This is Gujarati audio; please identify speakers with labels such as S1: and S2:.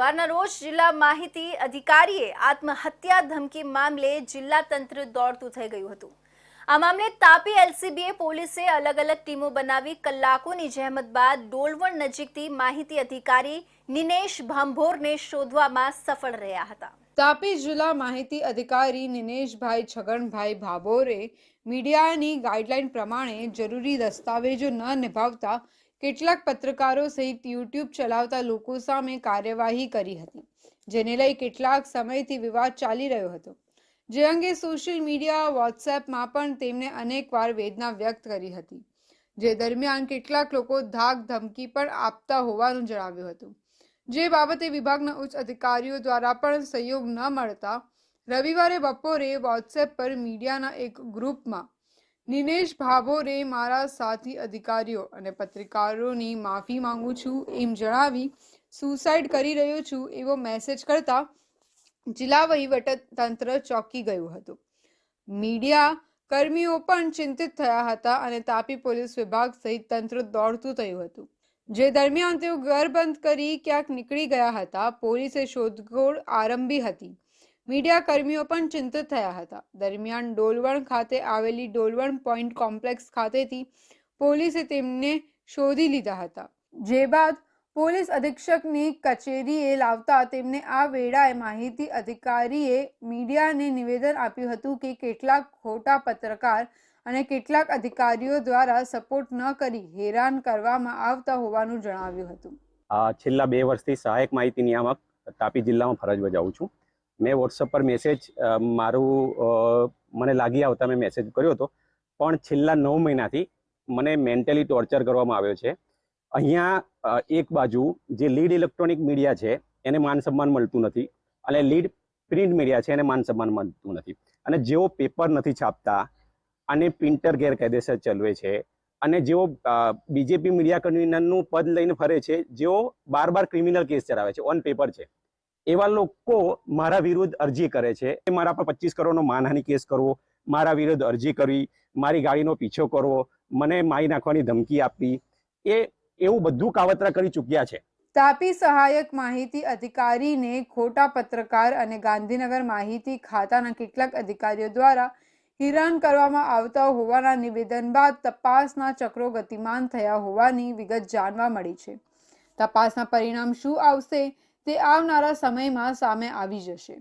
S1: રવિવારના રોજ જિલ્લા માહિતી અધિકારીએ આત્મહત્યા ધમકી મામલે જિલ્લા તંત્ર દોડતું થઈ ગયું હતું. આ મામલે તાપી એલસીબીએ પોલીસે અલગ અલગ ટીમો બનાવી કલાકોની જહેમત બાદ ડોલવણ નજીકથી માહિતી અધિકારી નિનેશ ભાંભોરને શોધવામાં સફળ રહ્યા હતા.
S2: તાપી જિલ્લા માહિતી અધિકારી નિનેશભાઈ છગનભાઈ ભાભોરે મીડિયાની ગાઈડલાઈન પ્રમાણે જરૂરી દસ્તાવેજો ન નિભાવતા કેટલાક પત્રકારો સહિત યુટ્યુબ ચલાવતા લોકો સામે કાર્યવાહી કરી હતી, જેને લઈ કેટલાક સમયથી વિવાદ ચાલી રહ્યો હતો. જે અંગે સોશિયલ મીડિયા, વોટ્સએપમાં પણ તેમણે અનેકવાર વેદના વ્યક્ત કરી હતી, જે દરમિયાન કેટલાક લોકો ધાક ધમકી પણ આપતા હોવાનું જણાવ્યું હતું. જે બાબતે વિભાગના ઉચ્ચ અધિકારીઓ દ્વારા પણ સહયોગ ન મળતા રવિવારે બપોરે વોટ્સએપ પર મીડિયાના એક ગ્રુપમાં નિનેશ ભાભોરે મારા સાથી અધિકારીઓ અને પત્રકારોની માફી માંગુ છું એમ જણાવી સુસાઇડ કરી રહ્યો છું એવો મેસેજ કરતા જિલ્લા તંત્ર ચોંકી ગયું હતું. મીડિયા કર્મીઓ પણ ચિંતિત થયા હતા અને તાપી પોલીસ વિભાગ સહિત તંત્ર દોડતું થયું હતું. જે દરમિયાન તેઓ ઘર બંધ કરી ક્યાંક નીકળી ગયા હતા, પોલીસે શોધખોળ આરંભી હતી. મીડિયા કર્મીઓ પણ ચિંતિત થયા હતા. દરમિયાન ડોલવણ ખાતે આવેલી ડોલવણ પોઈન્ટ કોમ્પ્લેક્સ ખાતેથી પોલીસે તેમને શોધી લીધા હતા. જે બાદ પોલીસ અધિક્ષકની કચેરીએ લાવતા તેમને આ વેળાએ માહિતી અધિકારીએ મીડિયાને નિવેદન આપ્યું હતું કે કેટલાક ખોટા પત્રકાર અને કેટલાક અધિકારીઓ દ્વારા સપોર્ટ ન કરી હેરાન કરવામાં આવતા હોવાનું જણાવ્યું હતું.
S3: છેલ્લા બે વર્ષથી સહાયક માહિતી નિયામક તાપી જિલ્લામાં ફરજ બજાવું છું. મેં વોટ્સઅપ પર મેસેજ મારું મને લાગી આવતા મેં મેસેજ કર્યો હતો. પણ છેલ્લા નવ મહિનાથી મને મેન્ટલી ટોર્ચર કરવામાં આવ્યો છે. અહીંયા એક બાજુ જે લીડ ઇલેક્ટ્રોનિક મીડિયા છે, એને માન સન્માન મળતું નથી. અને લીડ પ્રિન્ટ મીડિયા છે, એને માન સન્માન મળતું નથી. અને જેઓ પેપર નથી છાપતા અને પ્રિન્ટર ગેરકાયદેસર ચલાવે છે અને જેઓ બીજેપી મીડિયા કન્વીનરનું પદ લઈને ફરે છે, જેઓ બાર બાર ક્રિમિનલ કેસ ચલાવે છે ઓન પેપર છે. એવા લોકો મારા વિરુદ્ધ અરજી કરે છે. મારા પર પચીસ કરોડનો માનહાની કેસ કરવો, મારા વિરુદ્ધ અરજી કરવી, મારી ગાડીનો પીછો કરવો, મને મારી નાખવાની ધમકી આપવી, એ એવું બધું કાવતરા કરી ચૂક્યા છે.
S2: તાપી સહાયક માહિતી અધિકારીને ખોટા પત્રકાર અને ગાંધીનગર માહિતી ખાતાના કેટલાક અધિકારીઓ દ્વારા હેરાન કરવામાં આવતા હોવાના નિવેદન બાદ તપાસના ચક્રો ગતિમાન થયા હોવાની વિગત જાણવા મળી છે. તપાસના પરિણામ શું આવશે? તે આવનારા સમયમાં સામે આવી જશે.